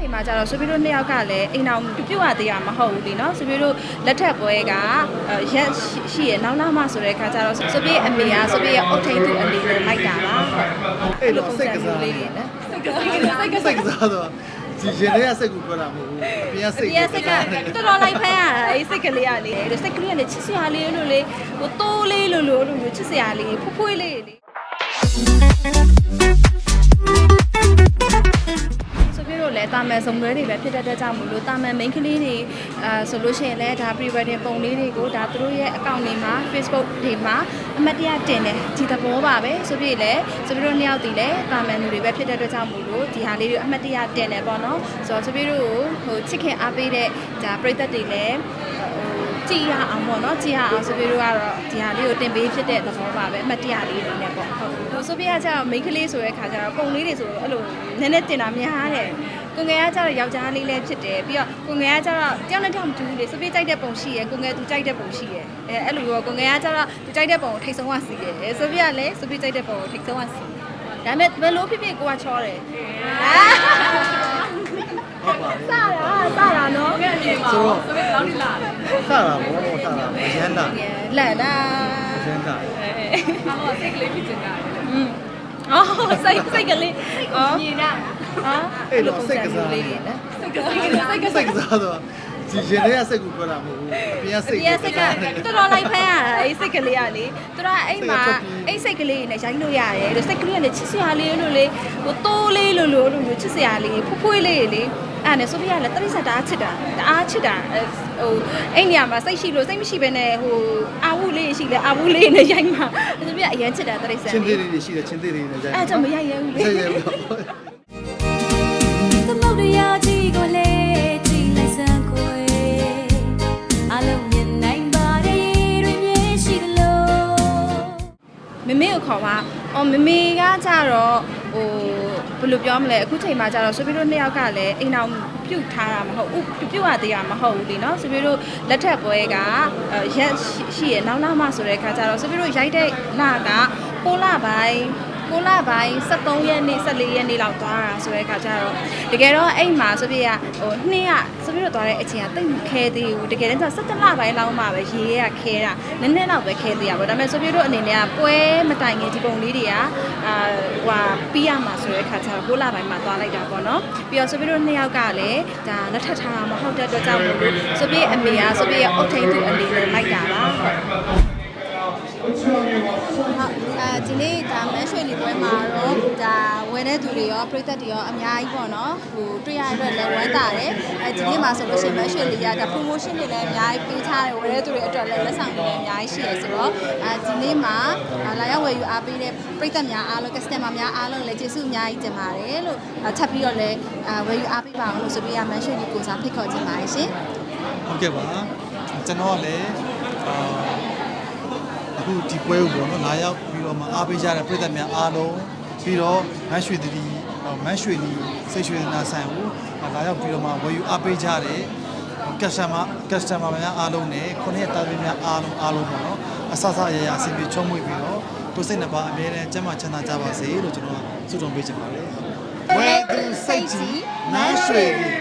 ချိန်မှာကျတော့ဆွေမျိုးတို့နှစ်ယောက်ကလည်းအိမ်တော်ပြပြရသေးတာမဟုတ်ဘူးလीနော်ဆွေမျိုးတို့လက်ထက်ပွဲကရက်ရှိရနောက်လာမှဆိုတဲ့အခါကျတော့ဆွေမျိုးအမေကဆွေမျိုးရဲ့အုတ်ထိန်သူအလေးနဲ့လိုက်တာပါအဲ့လိုစိတ်ကစားလေးတွေနော်စိတ်ကစားစိတ်ကစားတော့ဒီရင်ထဲကစိတ်ကိုပြောတာမဟုတ်ဘူးအပြင်ကစိတ်အပြင်ကစိတ်ကတော်တော်လိုက်ဖမ်းရတာအဲ့စိတ်ကလေးကလေစိတ်ကလေးကလေချစ်စရာလေးလို့လေဟိုတိုးလေးလို့လို့လို့ချစ်စရာလေးဖွဖွေးလေးလေ တော့လဲတာမန်စုံတွေတွေပဲဖြစ်တဲ့အတွက်ကြောင့်မလို့တာမန် main ကလေးတွေအာဆိုလို့ရှိရင်လည်းဒါ pre-wedding ပုံလေးတွေကိုဒါသူတို့ရဲ့ account တွေမှာ Facebook တွေမှာအမတ်တရတင်တယ်ဒီသဘောပါပဲဆိုပြီးလဲဆိုပြီးတော့နှစ်ယောက်တည်လဲတာမန်လူတွေပဲဖြစ်တဲ့အတွက်ကြောင့်မလို့ဒီဟာလေးတွေအမတ်တရတင်တယ်ပေါ့နော်ဆိုတော့ဆိုပြီးတော့ဟိုချစ်ခင်အားပေးတဲ့ဒါပရိသတ်တွေလည်းဟိုကြည်ရအောင်ပေါ့နော်ကြည်ရအောင်ဆိုပြီးတော့ကတော့ဒီဟာလေးကိုတင်ပေးဖြစ်တဲ့သဘောပါပဲအမတ်တရလေးတွေနဲ့ပေါ့ဟုတ်ဟိုဆိုပြီးကကျတော့ main ကလေးဆိုတဲ့ခါကျတော့ပုံလေးတွေဆိုတော့အဲ့လိုနည်းနည်းတင်တာများတယ် ကိုငယ်ကကျတော့ယောက်ျားလေးလည်းဖြစ်တယ်ပြီးတော့ကိုငယ်ကကျတော့တယောက်နဲ့တယောက်မတူဘူးလေစပစ်ကြိုက်တဲ့ပုံရှိရယ်ကိုငယ်သူကြိုက်တဲ့ပုံရှိရယ်အဲအဲ့လိုရောကိုငယ်ကကျတော့သူကြိုက်တဲ့ပုံကိုထိတ်ဆုံးကစီရယ်စပစ်ကလည်းစပစ်ကြိုက်တဲ့ပုံကိုထိတ်ဆုံးကစီဒါပေမဲ့ဘယ်လိုဖြစ်ဖြစ်ကိုကချောတယ်ဟုတ်ပါစတာစတာနော်ဆိုတော့ဆိုတော့လောက်နေလာစတာဘောစတာအရန်တာလန့်တာအရန်တာအော်စိတ်ကလေးဖြစ်နေတာอืมအော်စိတ်စိတ်က လေးအော်မြင်တာဟာလေးတွေနော်စိတ်ကလေးစိတ်ကလေးစိတ်ကစားတော့ဒီရင်ထဲကစိတ်ကိုပြောတာမဟုတ်ဘူးအပြင်ကစိတ်ဒီကစိတ်ကတော်တော်လိုက်ဖမ်းရတာအဲ့စိတ်ကလေးကလေသူတို့ကအဲ့မှာအဲ့စိတ်ကလေးနဲ့ရိုင်းလို့ရတယ်လို့စိတ်ကလေးကလည်းချစ်စရာလေးလို့လေဟိုတိုးလေးလို့လို့လို့မျိုးချစ်စရာလေးဖွဖွေးလေးလေအဲ့နဲ့ဆိုဖီကလည်းတရိစက်တအားချစ်တာတအားချစ်တာဟိုအဲ့နေရာမှာစိတ်ရှိလို့စိတ်မရှိဘဲနဲ့ဟိုအာဝုလေးရှိလဲအာဝုလေးနဲ့ရိုင်းမှာဆိုဖီကအရန်ချစ်တာတရိစက်ချင်းသေးလေးတွေရှိတယ်ချင်းသေးလေးတွေနဲ့ရိုက်အဲ့ကြောင့်မရိုက်ရဘူးလေရိုက်ရဘူး မမေကိုခေါ်ပါအော်မမေကကြတော့ဟိုဘယ်လိုပြောမလဲအခုချိန်မှာကြတော့ဆိုပြီးတော့နှစ်ယောက်ကလည်းအိမ်အောင်ပြုတ်ထားတာမဟုတ်ဘူးပြုတ်ရသေးတာမဟုတ်ဘူးလीเนาะဆိုပြီးတော့လက်ထက်ပွဲကအဲရက်ရှိရှိရနောက်နောက်မှဆိုတဲ့ခါကျတော့ဆိုပြီးတော့ရိုက်တဲ့လက6လပိုင်း 6လပိုင်း73ရက်နေ့14ရက်နေ့လောက်သွားတာဆိုတဲ့ခါကျတော့တကယ်တော့အိမ်မှာဆိုပြီးကဟိုနှစ်ကဆိုပြီးတော့သွားတဲ့အချိန်ကတိတ်မခဲသေးဘူးတကယ်တမ်းကျ17လပိုင်းလောက်မှပဲရေရခဲတာနည်းနည်းတော့ပဲခဲသေးရပါတော့ဒါပေမဲ့ဆိုပြီးတော့အနေနဲ့ကပွဲမတိုင်ခင်ဒီပုံလေးတွေကအာဟွာပြီးရမှာဆိုတဲ့ခါကျတော့6လပိုင်းမှာသွားလိုက်တာပေါ့နော်ပြီးတော့ဆိုပြီးတော့နှစ်ယောက်ကလည်းဒါလက်ထပ်ထားတာမဟုတ်တဲ့အတွက်ကြောင့်မို့လို့ဆိုပြီးအမေကဆိုပြီးအုတ်ထိန်သူအနေနဲ့လိုက်တာပါဟုတ်ဟုတ်အဲ ဒီနေ့ဒါမန်းရွှေလီပွဲမှာတော့ဒါဝယ်တဲ့သူတွေရောပြည်သက်တွေရောအများကြီးပေါ့နော်ဟိုတွေ့ရတဲ့လည်းဝမ်းသာတယ်အဲဒီနေ့မှာဆိုလို့ရှိရင်မန်းရွှေလီကဒါ promotion တွေလည်းအများကြီးပေးထားတယ်ဝယ်တဲ့သူတွေအတွက်လည်းလက်ဆောင်တွေလည်းအများကြီးရှိရဆိုတော့အဲဒီနေ့မှာလာရောက်ဝယ်ယူအားပေးတဲ့ပြည်သက်များအားလုံး customer များအားလုံးလည်းကျေးဇူးအများကြီးတင်ပါတယ်လို့ထပ်ပြီးတော့လည်းဝယ်ယူအားပေးပါအောင်လို့ဆိုပြီးရမန်းရွှေလီကိုစားဖိတ်ခေါ်ချင်ပါတယ်ရှင်ဟုတ်ကဲ့ပါကျွန်တော်ကလည်း အာအခုဒီပွဲကိုပေါ့နော်လာရောက်ပြီးတော့မှအားပေးကြတဲ့ပြည်သက်များအားလုံးပြီးတော့မန်းရွှေတတိမန်းရွှေလီစိတ်ရွှေနာဆိုင်ကိုလာရောက်ပြီးတော့မှဝယ်ယူအားပေးကြတဲ့ customer customer များအားလုံးနဲ့ခုနှစ်တာသမီးများအားလုံးအားလုံးပေါ့နော်အဆအဆအရာရာအစီအပြေချုံးမွေ့ပြီးတော့ကိုယ်စိတ်နှစ်ပါးအမြဲတမ်းကျန်းမာချမ်းသာကြပါစေလို့ကျွန်တော်ကဆုတောင်းပေးချင်ပါတယ်ဝဲသူစိတ်ကြီးနန်းရွှေကြီး